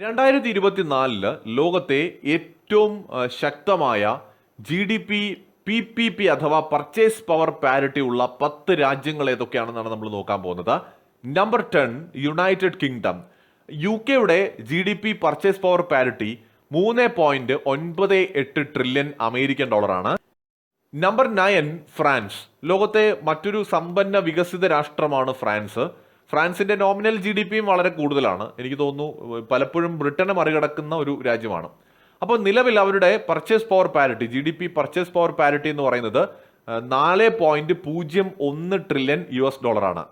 രണ്ടായിരത്തി ഇരുപത്തിനാലിൽ ലോകത്തെ ഏറ്റവും ശക്തമായ G D P P P P അഥവാ പർച്ചേസ് പവർ പാരിറ്റി ഉള്ള പത്ത് രാജ്യങ്ങൾ ഏതൊക്കെയാണെന്നാണ് നമ്മൾ നോക്കാൻ പോകുന്നത്. Number ten United Kingdom U കെയുടെ G D P purchase power parity മൂന്ന് പോയിന്റ് ഒൻപത് എട്ട് ട്രില്യൺ അമേരിക്കൻ ഡോളറാണ്. നമ്പർ നയൻ ഫ്രാൻസ് ലോകത്തെ മറ്റൊരു സമ്പന്ന വികസിത രാഷ്ട്രമാണ് ഫ്രാൻസ്. ഫ്രാൻസിന്റെ നോമിനൽ ജി ഡി പിയും വളരെ കൂടുതലാണ്. എനിക്ക് തോന്നുന്നു പലപ്പോഴും ബ്രിട്ടനെ മറികടക്കുന്ന ഒരു രാജ്യമാണ്. അപ്പോൾ നിലവിൽ അവരുടെ purchase power parity G D P purchase power parity എന്ന് പറയുന്നത് നാല് പോയിന്റ് പൂജ്യം ഒന്ന് ട്രില്യൺ യു എസ് ഡോളറാണ്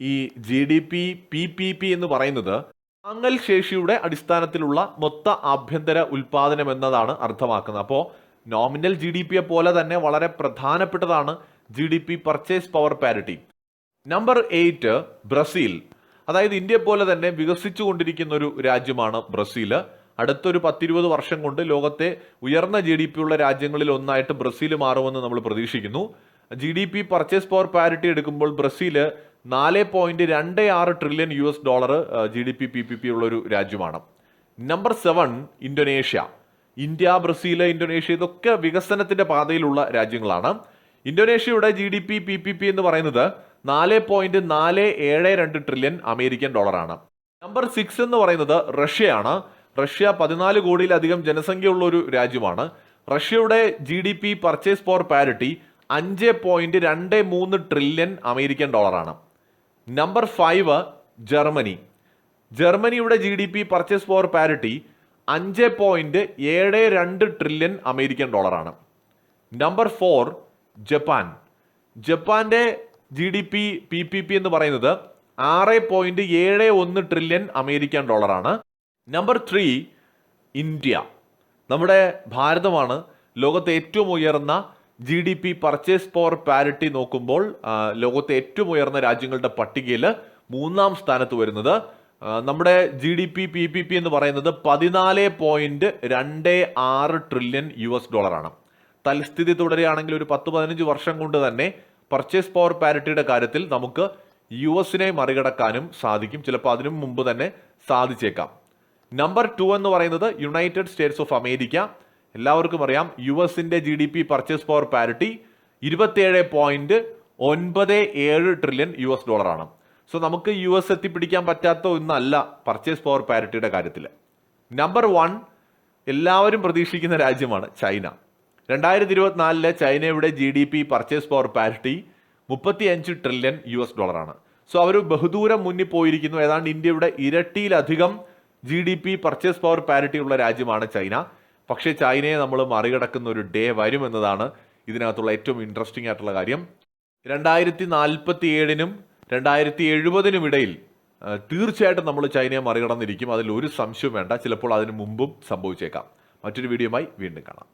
ഈ G D P P P P എന്ന് പറയുന്നത് വാങ്ങൽ ശേഷിയുടെ അടിസ്ഥാനത്തിലുള്ള മൊത്ത ആഭ്യന്തര ഉൽപാദനം എന്നതാണ് അർത്ഥമാക്കുന്നത്. അപ്പോൾ നോമിനൽ ജി ഡി പിയെ പോലെ തന്നെ വളരെ പ്രധാനപ്പെട്ടതാണ് G D P purchase power parity number eight Brazil. അതായത് ഇന്ത്യ പോലെ തന്നെ വികസിച്ചുകൊണ്ടിരിക്കുന്ന ഒരു രാജ്യമാണ് ബ്രസീൽ. അടുത്തൊരു പത്തിരുപത് വർഷം കൊണ്ട് ലോകത്തെ ഉയർന്ന ജി ഡി പി ഉള്ള രാജ്യങ്ങളിൽ ഒന്നായിട്ട് ബ്രസീൽ മാറുമെന്ന് നമ്മൾ പ്രതീക്ഷിക്കുന്നു. G D P purchase power parity എടുക്കുമ്പോൾ ബ്രസീൽ നാല് പോയിന്റ് രണ്ട് ആറ് trillion U S dollar G D P P P P ഉള്ള ഒരു രാജ്യമാണ്. Number seven Indonesia. India Brazil Indonesia ഇതൊക്കെ വികസനത്തിന്റെ പാതയിലുള്ള രാജ്യങ്ങളാണ്. ഇന്തോനേഷ്യയുടെ G D P P P P എന്ന് പറയുന്നത് നാല് പോയിന്റ് നാല് ഏഴ് രണ്ട് ട്രില്യൺ അമേരിക്കൻ ഡോളറാണ്. നമ്പർ സിക്സ് എന്ന് പറയുന്നത് റഷ്യയാണ്. റഷ്യ പതിനാല് കോടിയിലധികം ജനസംഖ്യയുള്ള ഒരു രാജ്യമാണ്. റഷ്യയുടെ G D P purchase power parity അഞ്ച് പോയിന്റ് രണ്ട് മൂന്ന് ട്രില്യൺ അമേരിക്കൻ ഡോളറാണ്. Number five Germany. ജർമ്മനിയുടെ G D P purchase power parity അഞ്ച് പോയിന്റ് ഏഴ് രണ്ട് ട്രില്യൺ അമേരിക്കൻ ഡോളറാണ്. Number four Japan. ജപ്പാന്റെ G D P P P P എന്ന് പറയുന്നത് ആറ് പോയിന്റ് ഏഴ് ഒന്ന് ട്രില്യൺ അമേരിക്കൻ ഡോളറാണ്. Number three India. നമ്മുടെ ഭാരതമാണ് ലോകത്തെ ഏറ്റവും ഉയർന്ന G D P purchase power parity നോക്കുമ്പോൾ ലോകത്തെ ഏറ്റവും ഉയർന്ന രാജ്യങ്ങളുടെ പട്ടികയിൽ മൂന്നാം സ്ഥാനത്ത് വരുന്നത്. നമ്മുടെ G D P P P P എന്ന് പറയുന്നത് പതിനാല് പോയിന്റ് രണ്ട് ആറ് ട്രില്യൺ യു എസ് ഡോളറാണ്. തൽസ്ഥിതി തുടരുകയാണെങ്കിൽ ഒരു പത്ത് പതിനഞ്ച് വർഷം കൊണ്ട് തന്നെ പർച്ചേസ് പവർ പാരിറ്റിയുടെ കാര്യത്തിൽ നമുക്ക് യു എസിനെ മറികടക്കാനും സാധിക്കും. ചിലപ്പോൾ അതിനും മുമ്പ് തന്നെ സാധിച്ചേക്കാം. നമ്പർ ടു എന്ന് പറയുന്നത് യുണൈറ്റഡ് സ്റ്റേറ്റ്സ് ഓഫ് അമേരിക്ക എല്ലാവർക്കും അറിയാം യു എസിന്റെ G D P purchase power parity ഇരുപത്തിയേഴ് പോയിന്റ് ഒൻപത് ഏഴ് ട്രില്യൺ യു എസ് ഡോളറാണ് സോ നമുക്ക് യു എസ് എത്തിപ്പിടിക്കാൻ പറ്റാത്ത ഒന്നല്ല പർച്ചേസ് പവർ പാരിറ്റിയുടെ കാര്യത്തിൽ നമ്പർ വൺ എല്ലാവരും പ്രതീക്ഷിക്കുന്ന രാജ്യമാണ് ചൈന. രണ്ടായിരത്തി ഇരുപത്തിനാലിലെ ചൈനയുടെ G D P purchase power parity മുപ്പത്തിയഞ്ച് ട്രില്യൺ യു എസ് ഡോളറാണ്. സോ അവർ ബഹുദൂരം മുന്നിൽ പോയിരിക്കുന്നു. ഏതാണ്ട് ഇന്ത്യയുടെ ഇരട്ടിയിലധികം G D P purchase power parity ഉള്ള രാജ്യമാണ് ചൈന. പക്ഷേ ചൈനയെ നമ്മൾ മറികടക്കുന്ന ഒരു ഡേ വരും എന്നതാണ് ഇതിനകത്തുള്ള ഏറ്റവും ഇൻട്രസ്റ്റിംഗ് ആയിട്ടുള്ള കാര്യം. രണ്ടായിരത്തി നാൽപ്പത്തി ഏഴിനും രണ്ടായിരത്തി എഴുപതിനും ഇടയിൽ തീർച്ചയായിട്ടും നമ്മൾ ചൈനയെ മറികടന്നിരിക്കും. അതിൽ ഒരു സംശയവും വേണ്ട. ചിലപ്പോൾ അതിനു മുമ്പും സംഭവിച്ചേക്കാം. മറ്റൊരു വീഡിയോയുമായി വീണ്ടും കാണാം.